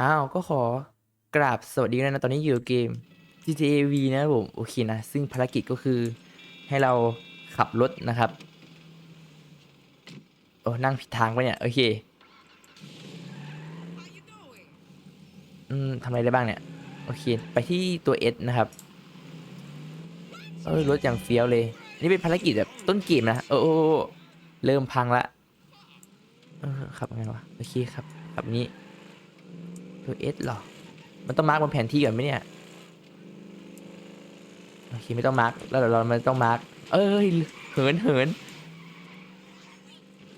อ้าว ก็ขอกราบสวัสดีนะ ตอนนี้อยู่เกม GTA V นะผม โอเคนะ ซึ่งภารกิจก็คือให้เราขับรถนะครับ โอ้ นั่งผิดทางไปเนี่ย โอเค อืมทำอะไรได้บ้างเนี่ย โอเค ไปที่ตัว S นะครับเออรถอย่างเฟี้ยวเลย นี่เป็นภารกิจแบบต้นเกมนะ โอ้โอ้โอ้เริ่มพังละเออขับยังไงวะ โอเคครับขับนี้ ตัว S เหรอ มันต้องมาร์กบนแผนที่ก่อนไหมเนี่ยโอเคไม่ต้องมาร์กแล้วเดี๋ยวเราไม่ต้องมาร์กเอ้ยเหินเหิน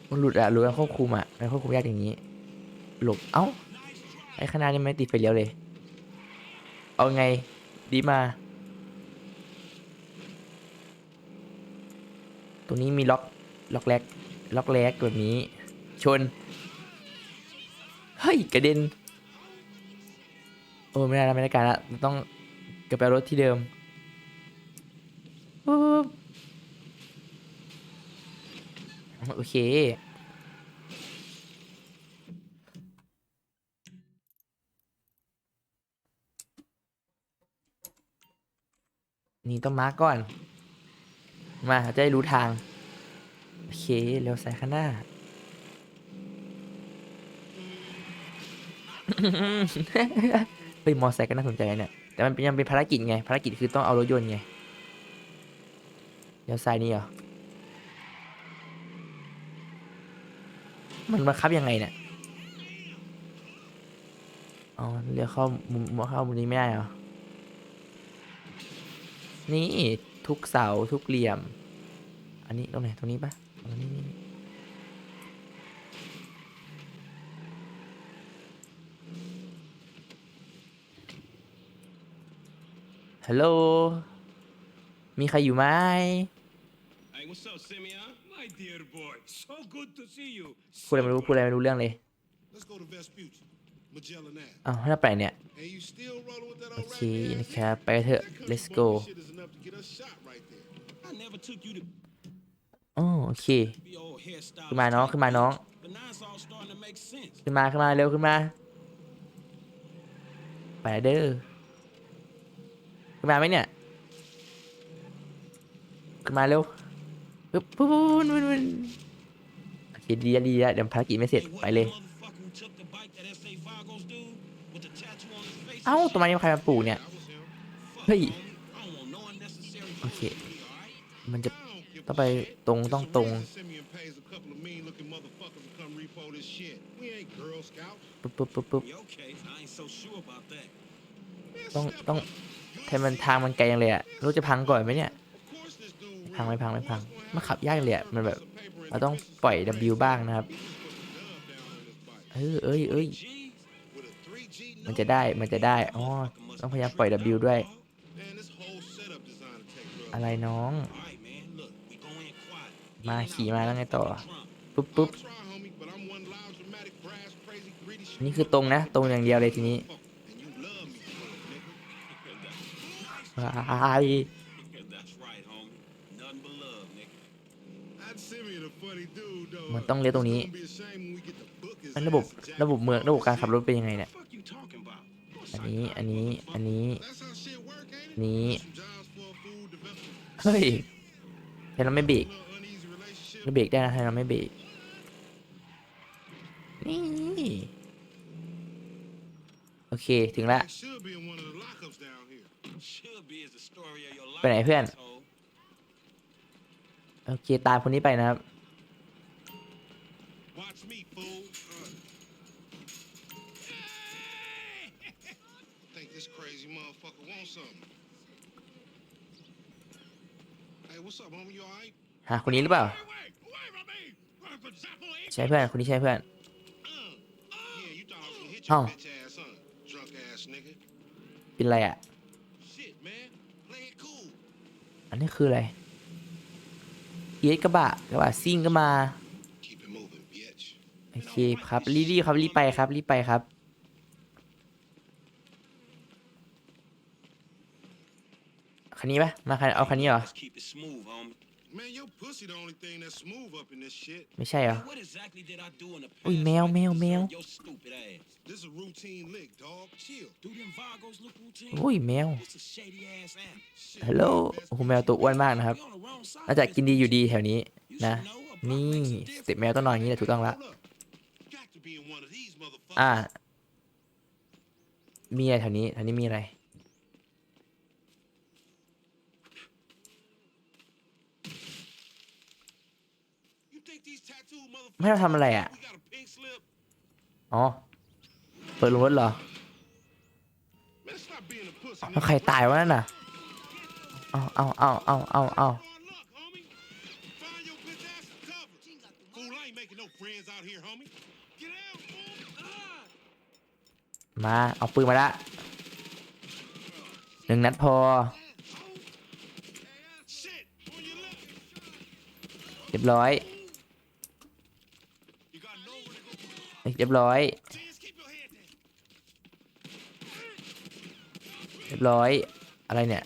มันหลุดอะหลุดการควบคุมอะการควบคุมยากอย่างนี้ หลบเอ้าไอ้ข้างหน้านี่ไม่ติดไฟเลี้ยวเลย เอาไงดีมา ตรงนี้มีล็อกล็อกแรกล็อกแรกแบบนี้ ชน เฮ้ย กระเด็น โอ้ไม่ได้แล้วไม่ได้การละต้องกลับไปรถที่เดิมปุ๊บโอเค นี่ต้องมาร์กก่อน มาจะได้รู้ทาง โอเคเร็วใส่ข้างหน้า เฮ้ยมอไซค์ก็น่าสนใจนะเนี่ยแต่มันเป็นยังเป็นภารกิจไงภารกิจคือต้องเอารถยนต์ไงเดี๋ยวซ้ายนี่เหรอมันบังคับยังไงเนี่ยอ๋อเลี้ยวเข้ามุมเข้ามุมนี้ไม่ได้เหรอนี่ทุกเสาทุกเหลี่ยม อันนี้ตรงไหนตรงนี้ปะตรงนี้นี่ ฮัลโหล มีใครอยู่ไหม Hey, what's up, Simeon? My dear boy, so good to see you. พูดอะไรไม่รู้พูดอะไรไม่รู้เรื่องเลย Let's go to Vespucci, Magellan Ave. อ้าวถ้าไปเนี่ย And you still rolling with that โอ old เค raggedy นะ ass ครับ ไปกันเถอะ That country let's boy go shit is enough to get us shot right there. I never took you to อ๋อโอเค be old hairstyle. ขึ้นมาน้อง ขึ้นมาน้อง But now it's all starting to make sense. ขึ้นมา ขึ้นมา เร็วขึ้นมา ไปเด้อ ขึ้นมาไหมเนี่ย ขึ้นมาเร็วปุ๊บปุ๊บปุ๊บปุ๊บโอเคดีละดีละเดี๋ยวภารกิจไม่เสร็จไปเลย เอ้าต้นไม้นี่ใครมาปลูกเนี่ย เฮ้ย โอเค มันจะต้องไปตรงต้องตรงปุ๊บปุ๊บปุ๊บปุ๊บต้องต้อง ทำมันทางมันไกลยังเลยอะรถจะพังก่อนไหมเนี่ย พังไม่พังไม่พังมันขับยากเลยอะมันแบบเราต้องปล่อย W บ้างนะครับ เอ้ยเอ้ยเอ้ยมันจะได้ มันจะได้ อ๋อ ต้องพยายามปล่อย W ด้วย อะไรน้อง มาขี่มาแล้วไงต่อ ปุ๊บปุ๊บนี่คือตรงนะ ตรงอย่างเดียวเลยทีนี้ And you love me for it, nigga. ว้าย That's right, homie. Nothing but love, nigga. I'd Simeon a funny dude, though. มันต้องเลี้ยวตรงนี้ It's gonna be a shame when we get to book his มันระบบ ass to jail. ระบบเมืองระบบการขับรถเป็นยังไงเนี่ย What the fuck you talking about? อันนี้อันนี้อันนี้ That's how shit work, ain't it? นี้ Some jobs for a fool develop เฮ้ยแต่เราไม่เบรก a little uneasy relationship. เราเบรกได้นะถ้าเราไม่เบรกนี่โอเคถึงละ ไปไหนเพื่อน โอเค ตามคนนี้ไปนะครับ หาคนนี้หรือเปล่า ใช่เพื่อน คนนี้ใช่เพื่อนอ้าวเป็นไรอะ Shit, man. Play it cool. อันนี้คืออะไรเยสกระบะกระบะซิ่งก็มา Keep it moving, bitch. โอเคครับรีบๆครับรีบไปครับรีบไปครับคันนี้ปะมาคันเอาคันนี้เหรอ Let's keep it smooth, homie. Man, your pussy the only thing that's smooth up in this shit. ไม่ใช่เหรอ What exactly did I do in the past? Ui, mèo, life mèo, to mèo. deserve Your stupid ass. This is a routine lick, dog. Chill. Do them Vagos look routine? อุ้ยแมว It's a shady ass app. Shit, ฮัลโหล man, โอ้โหแมวตัวอ้วนมากนะครับ You on the wrong side น่าจะ of this กินดีอยู่ดีแถวนี้ You นะ should know. A block นี่ makes a ส difference. เต็ปแมวต้องนอนอย่างนี้แหละถูกต้องละ Hold up. Got to be in one of these motherfuckers. อ่า มีอะไรแถวนี้แถวนี้มีอะไร You think these tattoo motherfuckers ไม่ ให้เราทำอะไรอะ we got a pink slip? อ๋อ เปิดลงรถเหรอ Man, stop being a pussy. แล้วใครตายวะนั่นน่ะ เอาเอาเอาเอาเอาเอา Hard luck, homie. Find your bitch ass some cover. Fool, I ain't making no friends out here, homie. Get out, fool. Ah. มา เอาปืนมาละหนึ่งนัดพอ Shit, on your left. เรียบร้อย You got nowhere to go. เรียบร้อย เรียบร้อย อะไรเนี่ย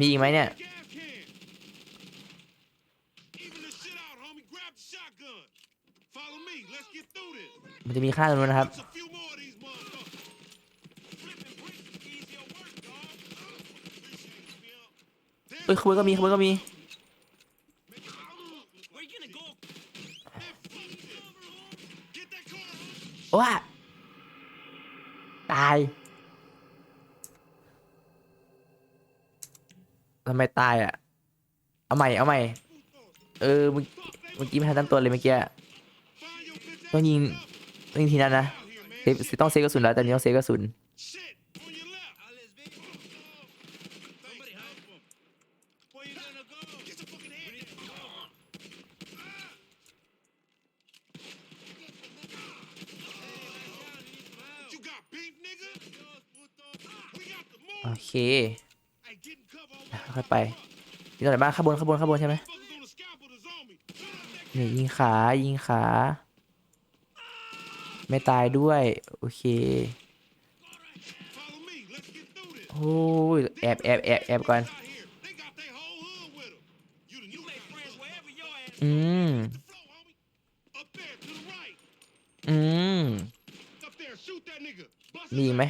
มีอีกไหมเนี่ย มันจะมีค่าตรงนู้นนะครับ เฮ้ยขบวนก็มีขบวนก็มี ตายทำไมตายอะ เอาใหม่ เอาใหม่ เออเมื่อมื่อกี้ไม่ทันตั้งตัวเลยเมื่อกี้ ต้องยิง ต้องยิงทีนั้นนะเซฟต้องเซฟกระสุนแล้วแต่นี้ต้องเซฟกระสุน Shit, on your left. Somebody help him. Where you gonna go? Get your fucking head down. You got beef, nigga? We got the โอ move. เคค่อยไปมีตรงไหนบ้างข้างบนข้างบนข้างบนใช่ไหมนี่ยิงขายิงขา ไม่ตายด้วย โอเคโอ้ยแอบแอบแอบแอบก่อน อืม อืมมีไหม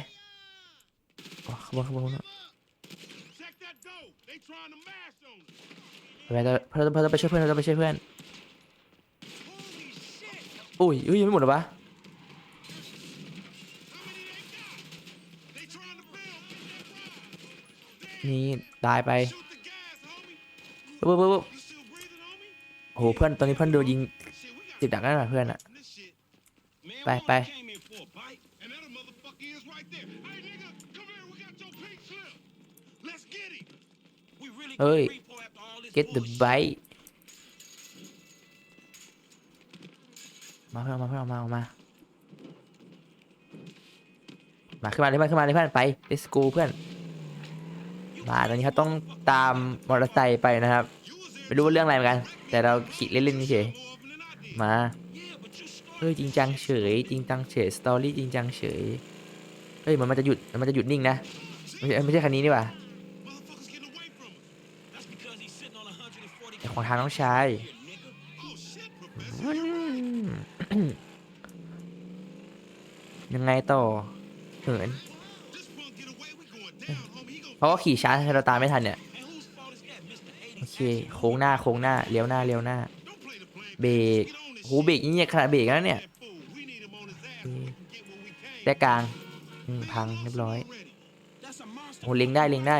ข้าโบนขบวนขบน door. They trying to mash on us. ไปเราเพื่อนเพื่อนต้องไปช่วยเพื่อนเราต้องไปช่วยเพื่อน Holy shit. อุ้ยอุ้ยยังไม่หมดเหรอวะ How many they got? They trying to build. Damn. นี่ตายไป Shoot the gas, homie. ปุ๊บปุ๊บปุ๊บ You still breathing, homie? โอ้โหเพื่อนตอนนี้เพื่อนโดนยิง Shit, we got ติดดักนั่นน่ะเพื่อนอะ this shit. Man, Bye, we bye. only came in for a bite. And that a motherfucker is right there. Hey, nigga, come here. We got your pink slip. Let's get him. We really Hey, gonna repo after all this get the bullshit. bite มาเพื่อนมาเพื่อนมาออกมา มาขึ้นมาเลยเพื่อนขึ้นมาเลยเพื่อนไป let's go เพื่อน มาตอนนี้เขาต้องตามมอเตอร์ไซค์ไปนะครับ ไม่รู้ว่าเรื่องอะไรเหมือนกัน แต่เราขี่เล่นๆเฉย มาเฮ้ยจริงจังเฉย จริงจังเฉยสตอรี่จริงจังเฉย เฮ้ยมันมันจะหยุดมันจะหยุดนิ่งนะ ไม่ใช่ไม่ใช่คันนี้นี่หว่า Motherfuckers getting away from us. That's because he's sitting on 140 ไอ้ ของทางน้องชายยังไงต่อเหินเพราะว่าขี่ช้าเราตามไม่ทันเนี่ย โอเค โค้งหน้าโค้งหน้าเลี้ยวหน้าเลี้ยวหน้า เบรกหูเบรกนี่เนี่ยขนาดเบรกแล้วเนี่ยแต่กลางพังเรียบร้อยโหเล็งได้เล็งได้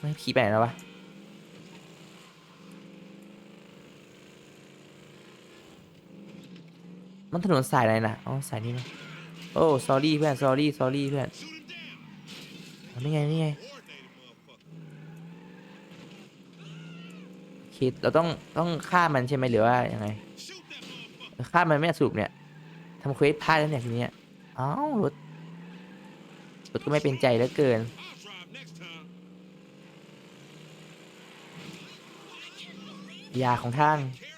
ไม่ขี่ไปไหนแล้ววะ มันถนนสายอะไรนะอ๋อสายนี้มั้ยโอ้ s อรี่เพื่อน s อรี่ s อรี่เพื่อนนี่ไงนี่ไง Coordinated motherfucker. โอเราต้องต้องฆ่ามันใช่ไหมหรือว่ายังไงฆ่ามันไม่สรุปเนี่ยทำเควสพลาดแล้วเนี่ยทีเนี้ยอ้าวรถรถก็ไม่เป็นใจเหลือเกินยาของท่าง Careless, homie.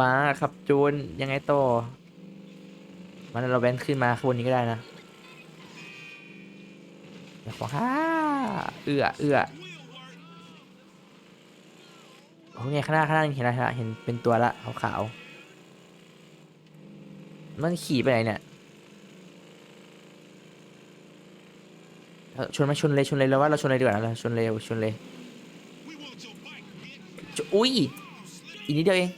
มาขับโจรยังไงต่อมันเราแว้นขึ้นมาขบวนนี้ก็ได้นะเดี๋ยวขอฮ่าเอื้อเอื้อ Will โอ้ไงข้างหน้าข้างหน้าเห็นอะไรละเห็นเป็นตัวละขาวๆมันขี่ไปไหนเนี่ยเออชนไหมชนเลยชนเลยแล้วว่าเราชนเลยดีกว่านะเราชนเลยชนเลย We want your bike, bitch. จะอุ้ยอีกนิดเดียวเอง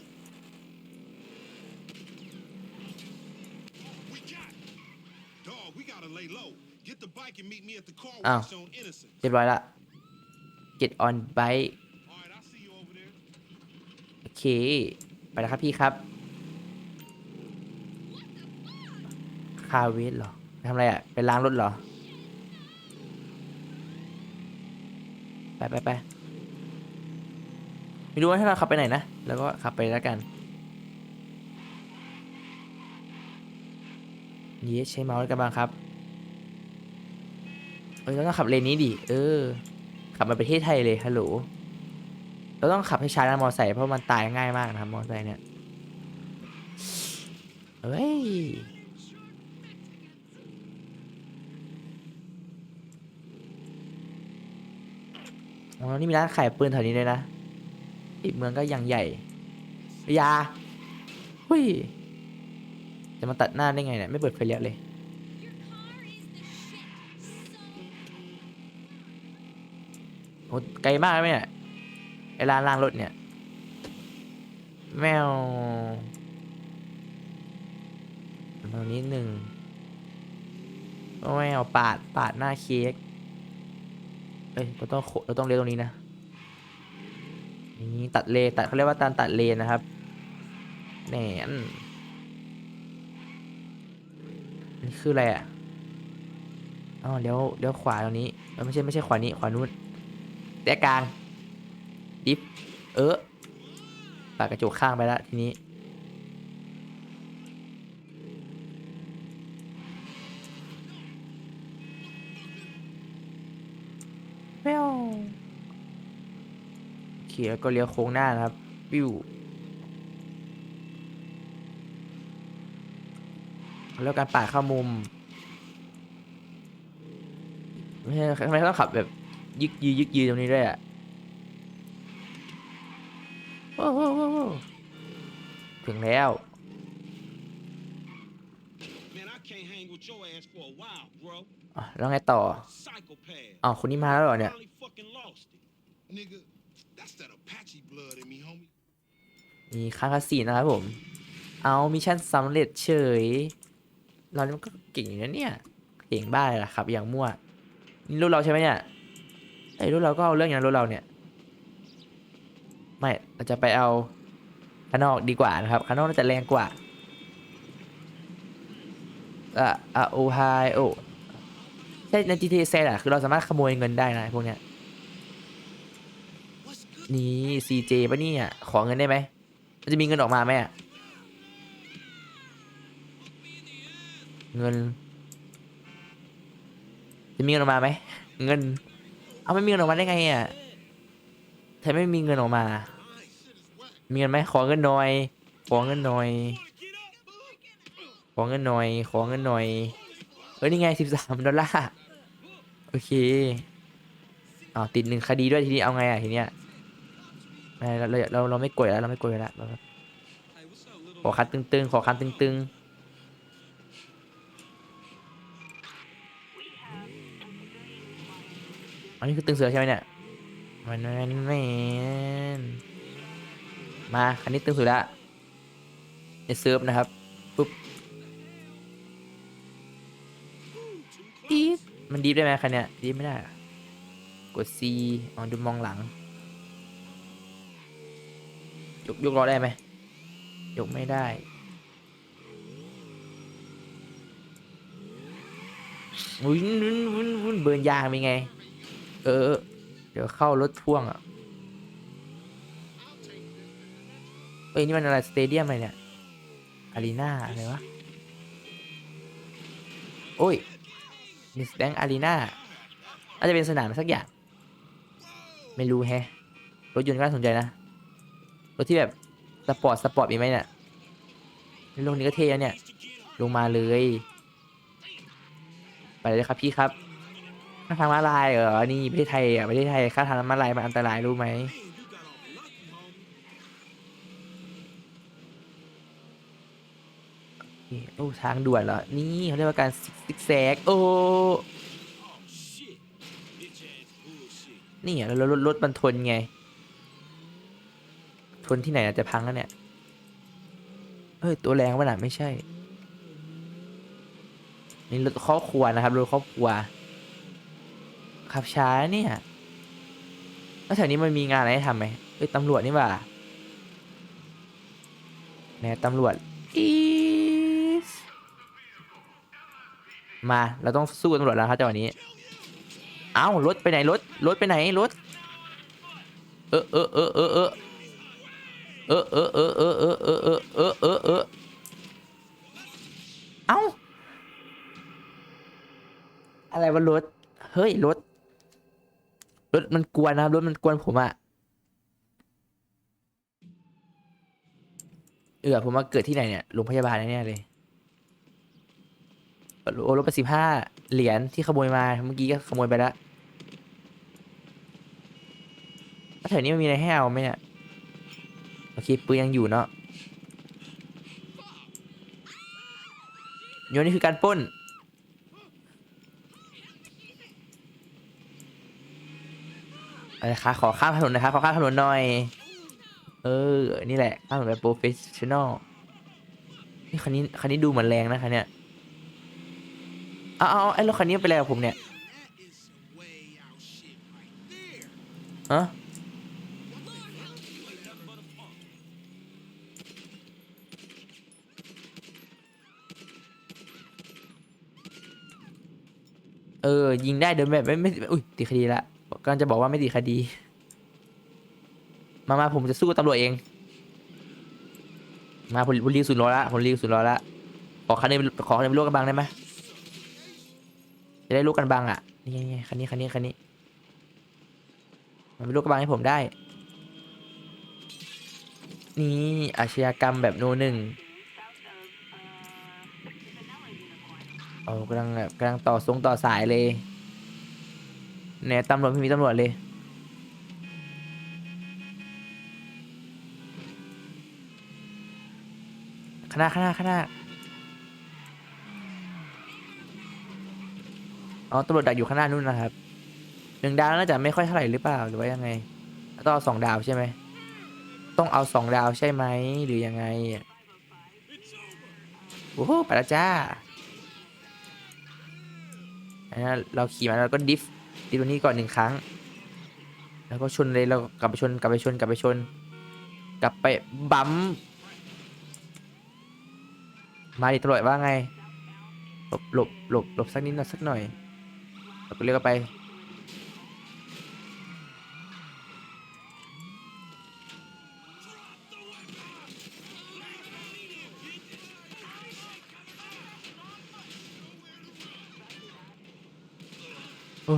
meet me at the car Ow. wash on Innocent. เรียบร้อยละ get on bike โอเค ไปแล้วครับพี่ครับ คาเวสเหรอไปทำอะไรอะ ไปล้างรถเหรอ ไปไปไปไม่รู้ว่าถ้าเราขับไปไหนนะ แล้วก็ขับไปแล้วกันเยสใช้เมาส์กันบ้างครับ ออเราต้องขับเลนนี้ดิเออ ขับมาประเทศไทยเลยฮัลโหลเราต้องขับให้ช้านะมอไซค์เพราะมันตายง่ายมากนะครับมอไซค์เนี่ยเฮ้ยอ๋อนี่มีร้านขายปืนแถวนี้เลยนะ อีกเมืองก็ยังใหญ่ยาหุยจะมาตัดหน้าได้ไงเนี่ย ไม่เปิดไฟเลี้ยวเลย โอ้ไกลมากไหมเนี่ยไอ้ร้านล้างรถเนี่ย แมวตรงนี้หนึ่งแมวปาดปาดหน้าเค้กเอ้ยเราต้องโคเราต้องเลี้ยวตรงนี้นะนี่ตัดเลนตัดเขาเรียกว่าการตัดเลนนะครับแหนนี่คืออะไรอะอ๋อเลี้ยวเลี้ยวขวาตรงนี้ไม่ใช่ไม่ใช่ขวานี้ขวานู้น แต่กลาง ดิฟ เออปากกระจกข้างไปแล้วทีนี้แมวโอเคแล้วก็เลี้ยวโค้งหน้านะครับวิวแล้วการปาดเข้ามุมไม่ใช่ทำไมต้องขับแบบ ยึกยือยึกยือตรงนี้ด้วยอะโอ้โหถึงแล้ว แล้วไงต่อ Psychopath. อ้าวคนนี้มาแล้วเหรอเนี่ยมีค่าคาสีนะครับผม เอามิชชั่นสำเร็จเฉย เรานี่มันก็เก่งอยู่นะเนี่ย เก่งบ้าเลยล่ะครับ อย่างมั่ว นี่รุ่นเราใช่ไหมเนี่ย ไอ้รุ่นเราก็เอาเรื่องอย่างนั้นรุ่นเราเนี่ย ไม่เราจะไปเอาข้างนอกดีกว่านะครับข้างนอกน่าจะแรงกว่าอะอะโอไฮโอใช่ใน GTA แซอะคือเราสามารถขโมยเงินได้นะพวกเนี้ยนี่ CJ ป่ะนี่ยขอเงินได้ไหมมันจะมีเงินออกมาไหมอะเงิน จะมีเงินออกมาไหมเงิน เอาไม่มีเงินออกมาได้ไงอะแทนไม่มีเงินออกมา มีเงินไหมขอเงินหน่อย ขอเงินหน่อย ขอเงินหน่อย ขอเงินหน่อยเอ้ยนี่ไงสิบสามดอลลาร์ โอเคอ้าวติดหนึ่งคดีด้วยทีนี้เอาไงอะทีเนี้ยไม่เราเราเราไม่กดแล้วเราไม่กดแล้วเราขอคันตึงๆ ขอคันตึงๆ อันนี้คือตึงเสือใช่ไหมเนี่ยแมนแมนแมนมาคันนี้ตึงสุดละในเซิร์ฟนะครับปุ๊บดีดมันดีฟได้ไหมคันเนี้ยดีฟไม่ได้อะกด C อ๋อดูมองหลัง ยกยกล้อได้ไหมยกไม่ได้วุ้นวุ้นวุ้นวุ้นเบิร์นยางเป็นไง เออ เดี๋ยวเข้ารถพ่วงอะเอ้ยนี่มันอะไรสเตเดียมอะไรเนี่ย อารีนาอะไรวะ โอ้ยมิสแบงอารีนาน่าจจะเป็นสนามสักอย่าง ไม่รู้แฮะ รถยนต์ก็น่าสนใจนะ รถที่แบบ สปอร์ต สปอร์ตมีไหมเนี่ยโลงนี้ก็เท่นะเนี่ย ลงมาเลย ไปเลยครับพี่ครับ ทางม้าลายเหรอ นี่ประเทศไทยอะประเทศไทยข้าทางม้าลายมันอันตรายรู้ไหมโอ้ทางด่วนเหรอ นี่เขาเรียกว่าการซิกแซก โอ้ นี่อ่รถรถมันทนไง ทนที่ไหนอาจจะพังแล้วเนี่ยเฮ้ยตัวแรงขนาดไม่ใช่ นี่รถครอบครัวนะครับรถครอบครัว ขับช้าเนี่ยแล้วแถวนี้มันมีงานอะไรให้ทำไหมเอ้ยตำรวจนี่หว่าแหน่ตำรวจอีสมาเราต้องสู้กับตำรวจแล้วครับจังหวะนี้ เอ้ารถไปไหนรถรถไปไหนรถ เออเออเออเออเออเออเออเออเออเออเออเออเออเออเออเอ้าอะไรวะรถ เฮ้ยรถ มันกวนนะครับรถมันกวนผมอะเออผมมาเกิดที่ไหนเนี่ยโรงพยาบาลแน่เลยโอ้รถไปสิบห้าเหรียญที่ขโมยมาเมื่อกี้ก็ขโมยไปแล้วแถวนี้มันมีอะไรให้เอาไหมเนี่ยโอเคปืนยังอยู่เนาะโยนนี่คือการป้น อะไรคะขอข้ามถนนนะครับขอข้ามถนนหน่อย เออ นี่แหละข้ามถนนแบบโปรเฟชชั่นอลนี่คันนี้คันนี้ดูเหมือนแรงนะคะเนี่ยเอาเอาไอ้รถคันนี้เป็นอะไรกับผมเนี่ยฮะเออ ยิงได้โดยแบบไม่ไม่ อุ้ยติดคดีละ กำลังจะบอกว่าไม่ติดคดี มามาผมจะสู้ตำรวจเอง มาผมรีบสุดรอละผมรีบสุดรอละขอคันนี้ขอคันนี้ลูกกันบังได้ไหมจะได้ลูกกันบังอะนี่ไงนี่ไงคันนี้คันนี้คันนี้มันเป็นลูกกระบังให้ผมได้ นี่อาชญากรรมแบบโนหนึ่งเอากำลังแบบกำลังต่อทรงต่อสายเลย เนี่ยตำรวจไม่มีตำรวจเลยข้างหน้าข้างหน้าข้างหน้าอ๋อตำรวจดักอยู่ข้างหน้านู่นนะครับหนึ่งดาวน่าจะไม่ค่อยเท่าไหร่หรือเปล่าหรือว่ายังไงต้องเอาสองดาวใช่ไหมต้องเอาสองดาวใช่ไหมหรือยังไงโอ้โหไปแล้วจ้าอันนั้นเราขี่มาแล้วก็ดิฟ ตีตัวนี้ก่อนหนึ่งครั้ง แล้วก็ชนเลยเรากลับไปชนกลับไปชนกลับไปชน กลับไปบัมมาดิตำรวจว่าไงหลบหลบหลบหลบสักนิดหน่อยสักหน่อยเราก็เรียกไป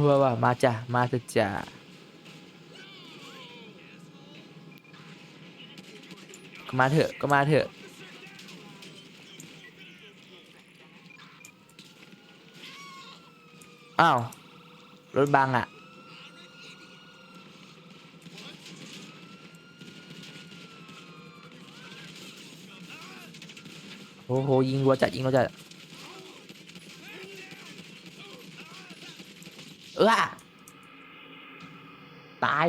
ว่าว่ามาจ้ะมาเถอะจ้ะก็มาเถอะก็มาเถอะอ้าวรถบังอะโอ้โหยิงรัวจัดยิงรัวจัด เออตาย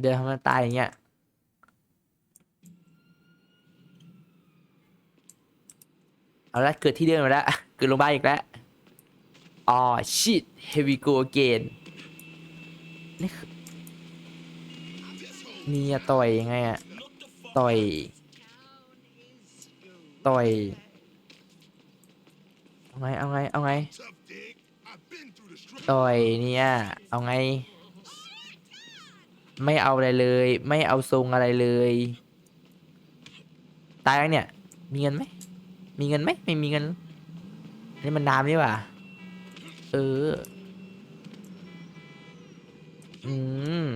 เดินทำไมตายอย่างเงี้ยเอาละเกิดที่เดิมมาแล้วเกิดลงบ้านอีกแล้วอ๋อ shit here we go again นี่คือนี่ต่อยยังไงอะต่อยต่อยเอาไงเอาไงเอาไงต่อยเนี่ยเอาไง ไม่เอาอะไรเลย ไม่เอาทรงอะไรเลย ตายแล้วเนี่ย มีเงินไหม มีเงินไหม ไม่มีเงิน นี่มันน้ำนี่หว่า เออ อืม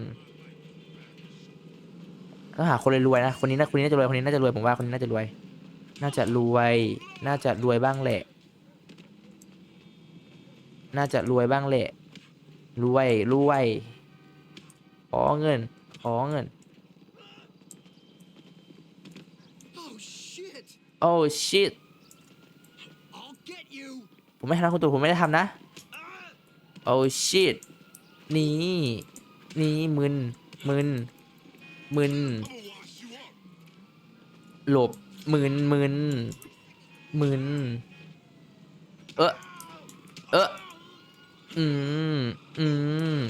ต้องหาคนรวยๆนะ คนนี้นะคนนี้น่าจะรวย คนนี้น่าจะรวย ผมว่าคนนี้น่าจะรวย น่าจะรวย น่าจะรวยบ้างแหละ น่าจะรวยบ้างแหละ รวย รวย อเงิน ขอเงิน shit! โอ้ shit I'll get you! ผมไม่ทำนะคุณตู่ผมไม่ได้ทำนะ โอ้ shit นี่นี่มึน มึน มึน I'm gonna wash you up. หลบ มึน มึน มึน เออเอออืม อืม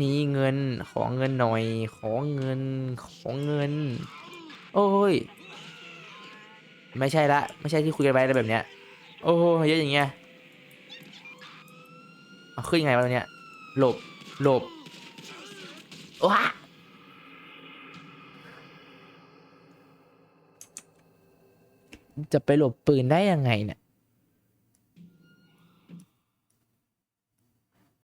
นี่เงินขอเงินหน่อย ขอเงิน ขอเงิน โอ้ย ไม่ใช่ละ ไม่ใช่ที่คุยกันไว้อะไรแบบเนี้ย โอ้ยเยอะอย่างเงี้ยเอาขึ้นยังไงวะตัวเนี้ย หลบ หลบว้าจะไปหลบปืนได้ยังไงเนี่ย